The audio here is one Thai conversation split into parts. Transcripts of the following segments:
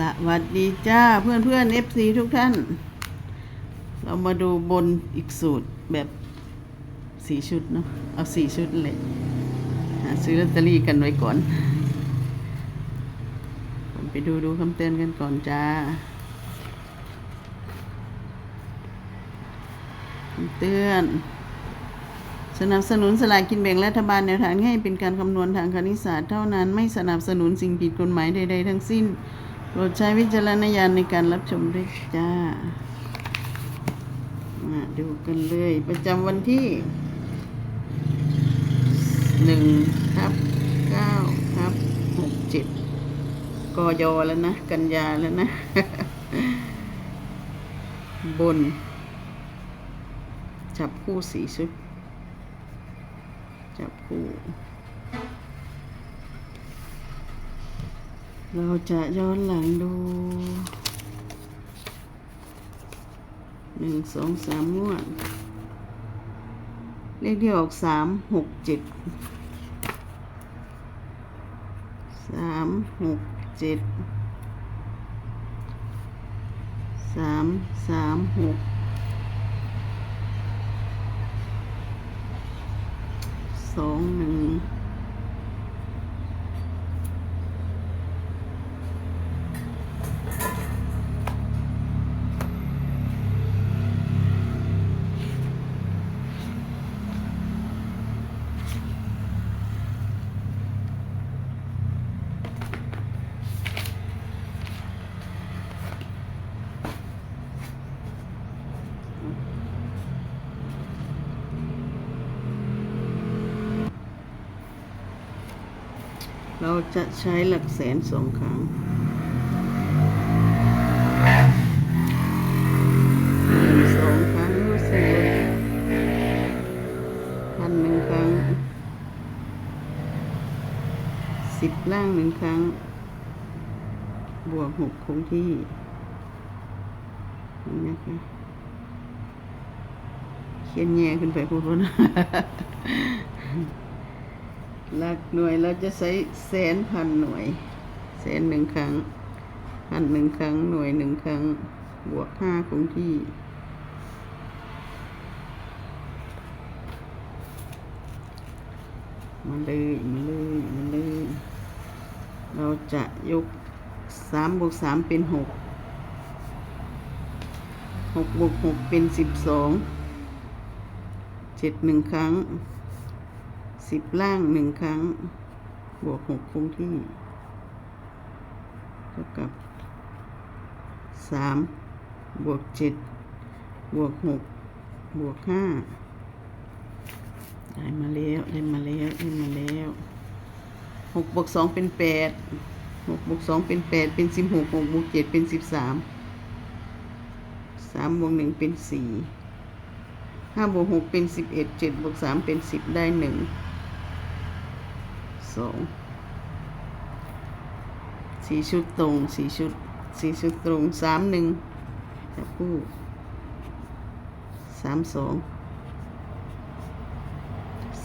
สวัสดีจ้าเพื่อนเพื่อนเอฟซีทุกท่าน เรามาดูบนอีกสูตรแบบสี่ชุดเนาะเอาสี่ชุดเลยหาซื้อลอตเตอรี่กันไว้ก่อนผมไปดูดูคำเตือนกันก่อนจ้าคำเตือน สนับสนุนสลากกินแบ่งรัฐบาลแนวทางให้เป็นการคำนวณทางคณิตศาสตร์เท่านั้นไม่สนับสนุนสิ่งผิดกฎหมายใดๆทั้งสิ้น โปรดใช้วิจารณญาณในการรับชมด้วยจ้า มาดูกันเลย ประจำวันที่หนึ่งทับเก้าทับหกเจ็ดกยแล้วนะ กันยาแล้วนะ บน จับคู่สีชุด จับคู่ เราจะย้อนหลังดูหนึ่งสองสามงวด เลขที่ออกสามหกเจ็ดสามหกเจ็ดสามสามหกสองหนึ่ง เราจะใช้หลักแสนสองครั้ง สองครั้งรู้สึกพันหนึ่งครั้ง สิบล่างหนึ่งครั้ง บวกหกคงที่นี่นะคะเขียนแย่ขึ้นไปพูดว่า หลักหน่วยเราจะใช้แสนพันหน่วย แสนหนึ่งครั้ง พันหนึ่งครั้ง หน่วยหนึ่งครั้ง บวกห้าคงที่ มาเลยมาเลยมาเลย เราจะยกสามบวกสามเป็นหกหกบวกหกเป็นสิบสองเจ็ดหนึ่งครั้ง สิบล่างหนึ่งครั้ง บวกหกคงที่ เท่ากับสามบวกเจ็ดบวกหกบวกห้าได้มาแล้ว ได้มาแล้ว ได้มาแล้วหกบวกสองเป็นแปดหกบวกสองเป็นแปดเป็นสิบหกหกบวกเจ็ดเป็นสิบสามสามบวกหนึ่งเป็นสี่ห้าบวกหกเป็นสิบเอ็ดเจ็ดบวกสามเป็นสิบได้หนึ่ง สองสี่ชุดตรงสี่ชุดสี่ชุดตรงสามหนึ่งจับคู่สามสอง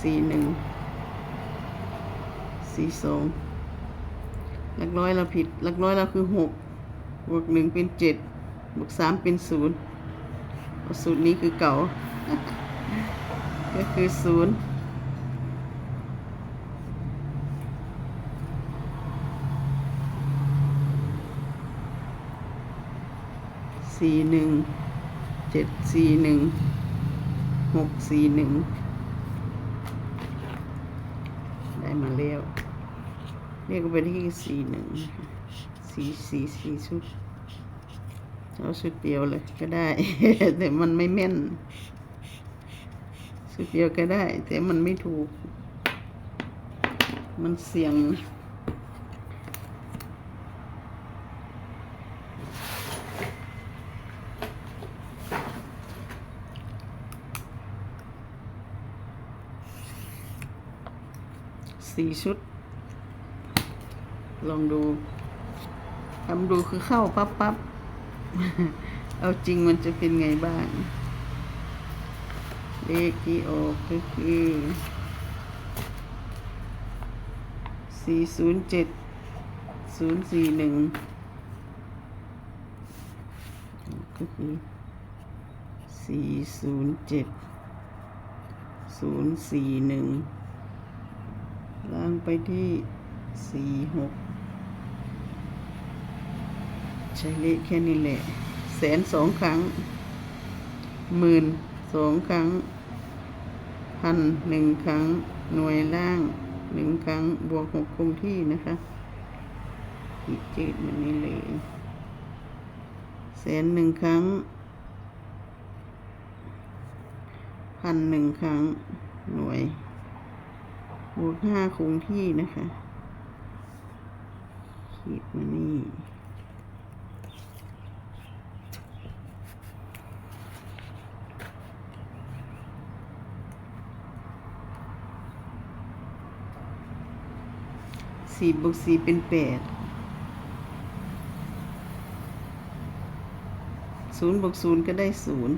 สี่หนึ่งสี่สองหลักร้อยเราผิดหลักร้อยเราคือหกบวกหนึ่งเป็นเจ็ดบวกสามเป็นศูนย์สูตรนี้คือเก่า ก็คือศูนย์ สี่หนึ่งเจ็ดสี่หนึ่งหกสี่หนึ่งได้มาแล้วเรียกไปที่สี่หนึ่งสี่สี่สี่ชุดเอาชุดเดียวเลยก็ได้ แต่มันไม่แม่นชุดเดียวก็ได้ แต่มันไม่ถูก มันเสี่ยงนะ สี่ชุด ลองดูทำดูคือเข้าปั๊บปั๊บเอาจริงมันจะเป็นไงบ้าง เลขที่ออกก็คือสี่ศูนย์เจ็ดศูนย์สี่หนึ่งก็คือสี่ศูนย์เจ็ดศูนย์สี่หนึ่ง ล่างไปที่สี่หกใช้เลขแค่นี้แหละ แสนสองครั้ง หมื่นสองครั้ง พันหนึ่งครั้ง หน่วยล่างหนึ่งครั้ง บวกหกคงที่นะคะขีดจืดมันนี่เลยแสนหนึ่งครั้ง พันหนึ่งครั้ง หน่วย บวกห้าคงที่นะคะขีดมานี่สี่บวกสี่เป็นแปดศูนย์บวกศูนย์ก็ได้ศูนย์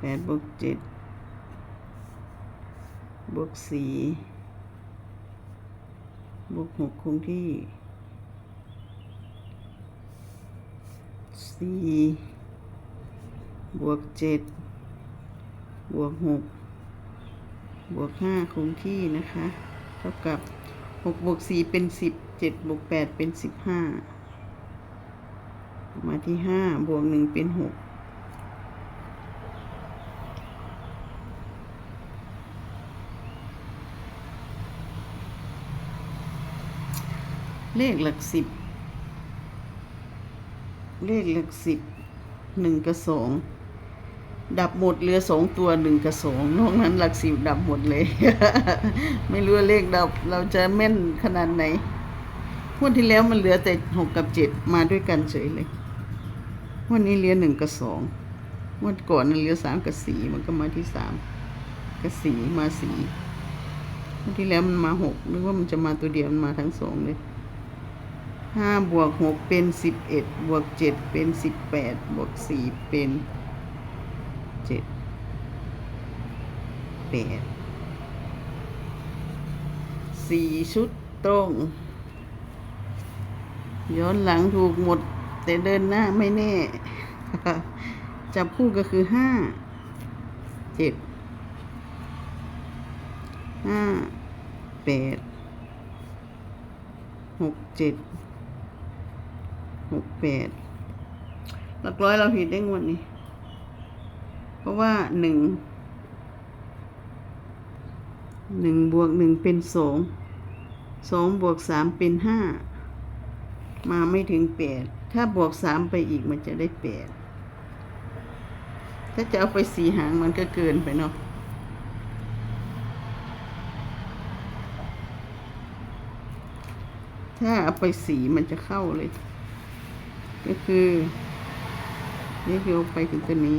แปดบวกเจ็ด วกสี่บวกหกคงที่สี่บวกเจ็ดบวกหกบวกห้าคงที่นะคะ เท่ากับหกบวกสี่เป็นสิบเจ็ดบวกแปดเป็นสิบห้ามาที่ห้าบวกหนึ่งเป็นหก เลขหลักสิบ เลขหลักสิบหนึ่งกับสองดับหมดเหลือสองตัวหนึ่งกับสองนอกนั้นหลักสิบดับหมดเลย ไม่รู้ว่าเลขดับเราจะแม่นขนาดไหนงวดที่แล้วมันเหลือแต่หกกับเจ็ดมาด้วยกันเฉยเลยวันนี้เหลือหนึ่งกับสองงวดก่อนนั้นเหลือสามกับสี่มันก็มาที่สามกับสี่มาสี่งวดที่แล้วมันมาหกนึกว่ามันจะมาตัวเดียวมันมาทั้งสองเลย ห้าบวกหกเป็นสิบเอ็ดบวกเจ็ดเป็นสิบแปดบวกสี่เป็นเจ็ดแปดสี่ชุดตรง ย้อนหลังถูกหมด แต่เดินหน้าไม่แน่ จับคู่ก็คือห้าเจ็ดห้าแปดหกเจ็ด หกแปดหลักร้อยเราผิดได้งวดนี้ เพราะว่าหนึ่งหนึ่งบวกหนึ่งเป็นสองสองบวกสามเป็นห้ามาไม่ถึงแปดถ้าบวกสามไปอีกมันจะได้แปดถ้าจะเอาไปสีหางมันก็เกินไปเนาะถ้าเอาไปสีมันจะเข้าเลย ก็คือนี่คือเอาไปถึงตัวนี้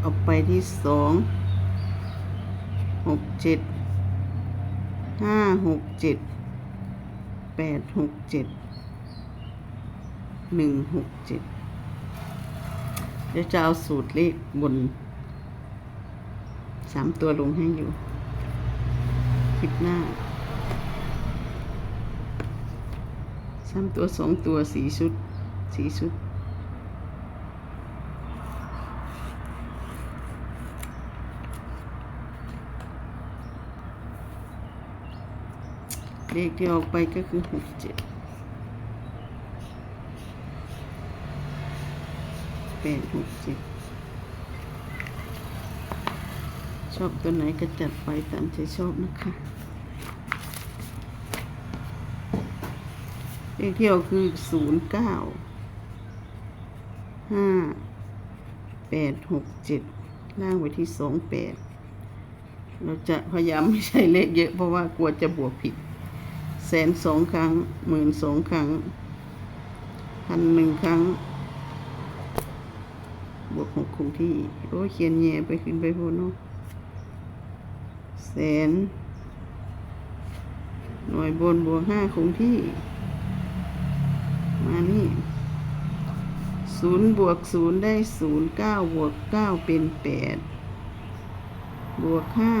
เอาไปที่สองหกเจ็ดห้าหกเจ็ดแปดหกเจ็ดหนึ่งหกเจ็ดเดี๋ยวจะเอาสูตรเลขบน สามตัวลงให้อยู่ คลิปหน้าสามตัวสองตัวสีชุดสีชุด เลขที่ออกไปก็คือหกเจ็ดแปดหกเจ็ดช อบตัวไหนก็จัดไปตามใจชอบนะคะเลขที่ออกคือศูนย์เก้าห้าแปดหกเจ็ดล่างไว้ที่สองแปดเราจะพยายามไม่ใช่เลขเยอะเพราะว่ากลัวจะบวกผิดแสนสองครั้งหมื่นสองครั้งพันหนึ่งครั้ง บวกหกคงที่ โอ้เขียนแย่ไปขึ้นไปพูนเนาะ แสน หน่วยบนบวกห้าคงที่ มานี่ศูนย์บวกศูนย์ได้ศูนย์เก้าบวกเก้าเป็นแปดบวกห้า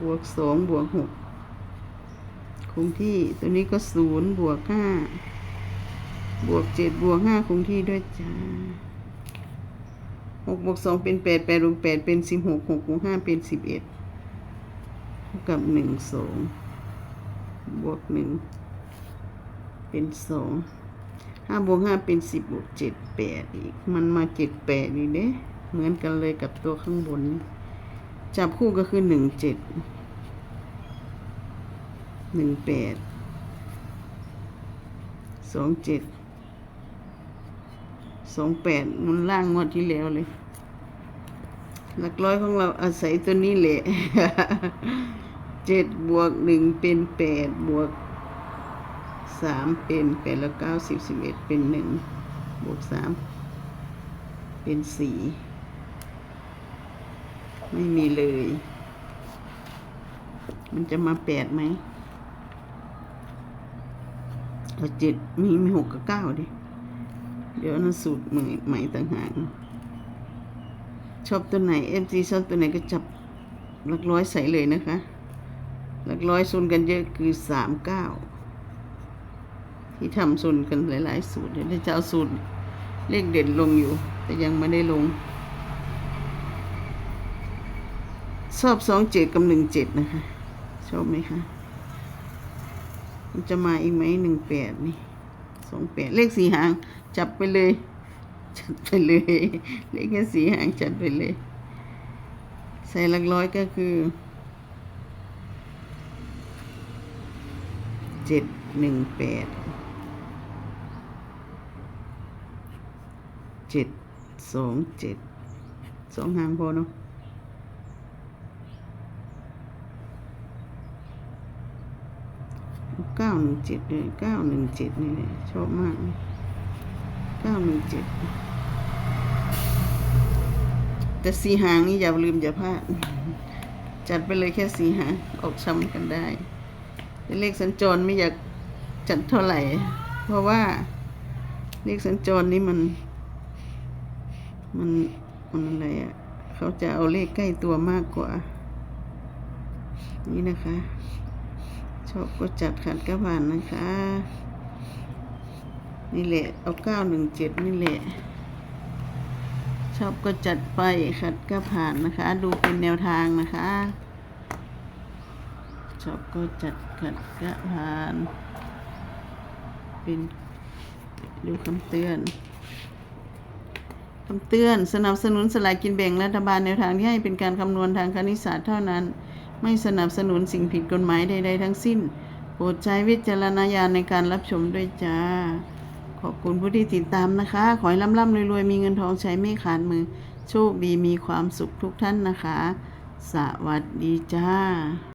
บวกสองบวกหกคงที่ตัวนี้ก็ศูนย์บวกห้าบวกเจ็ดบวกห้าคงที่ด้วยจ้า หกบวกสองเป็นแปดแปดบวกแปดเป็นสิบหกหกบวกห้าเป็นสิบเอ็ดกับหนึ่งสองบวกหนึ่งเป็นสองห้าบวกห้าเป็นสิบบวกเจ็ดแปดอีก มันมาเจ็ดแปดอีกเด้เหมือนกันเลยกับตัวข้างบน จับคู่ก็คือหนึ่งเจ็ดหนึ่งแปดสองเจ็ด สองแปดมันล่างงวดที่แล้วเลย หลักร้อยของเราอาศัยตัวนี้แหละเจ็ดบวกหนึ่งเป็นแปดบวกสามเป็นแปดแล้วเก้าสิบสิบเอ็ดเป็นหนึ่งบวกสามเป็นสี่ไม่มีเลย มันจะมาแปดไหมเอาเจ็ดมีมีหกกับเก้าดิ เดี๋ยวนั้นสูตรใหม่ใหม่ต่างหากชอบตัวไหนเอฟซีชอบตัวไหนก็จับหลักร้อยใส่เลยนะคะ หลักร้อยซุนกันเยอะคือสามเก้าที่ทำซุนกันหลาย ๆ สูตรเดี๋ยวจะเอาสูตรเลขเด่นลงอยู่ แต่ยังไม่ได้ลงชอบสองเจ็ดกับหนึ่งเจ็ดนะคะ ชอบไหมคะ มันจะมาอีกไหมหนึ่งแปดนี่ สองแปดเลขสี่หาง จับไปเลย จัดไปเลย เลขแค่สี่หางจัดไปเลย ใส่หลักร้อยก็คือเจ็ดหนึ่งแปดเจ็ดสองเจ็ดสองหางพอเนาะ เก้าหนึ่งเจ็ดเลยเก้าหนึ่งเจ็ดนี่แหละชอบมากเก้าหนึ่งเจ็ดแต่สีหางนี่อย่าลืมอย่าพลาดจัดไปเลยแค่สีหางออกช้ำกันได้เลขสัญจรไม่อยากจัดเท่าไหร่ เพราะว่าเลขสัญจรนี่มัน มันมันอะไรอะ่ะเขาจะเอาเลขใกล้ตัวมากกว่า นี่นะคะ อบก็จัดขัดกระผ่านนะคะ นี่แหละ เอาเก้าหนึ่งเจ็ดนี่แหละ ชอบก็จัดไปขัดก็ผ่านนะคะ ดูเป็นแนวทางนะคะ ชอบก็จัดขัดก็ผ่าน เป็นดูคำเตือนคำเตือนสนับสนุนสลากกินแบ่งรัฐบาลแนวทางที่ให้เป็นการคำนวณทางคณิตศาสตร์เท่านั้น ไม่สนับสนุนสิ่งผิดกฎหมายใดๆทั้งสิ้น โปรดใช้วิจารณญาณในการรับชมด้วยจ้า ขอบคุณผู้ที่ติดตามนะคะ ขอให้ร่ำๆรวยๆ มีเงินทองใช้ไม่ขาดมือ โชคดีมีความสุขทุกท่านนะคะ สวัสดีจ้า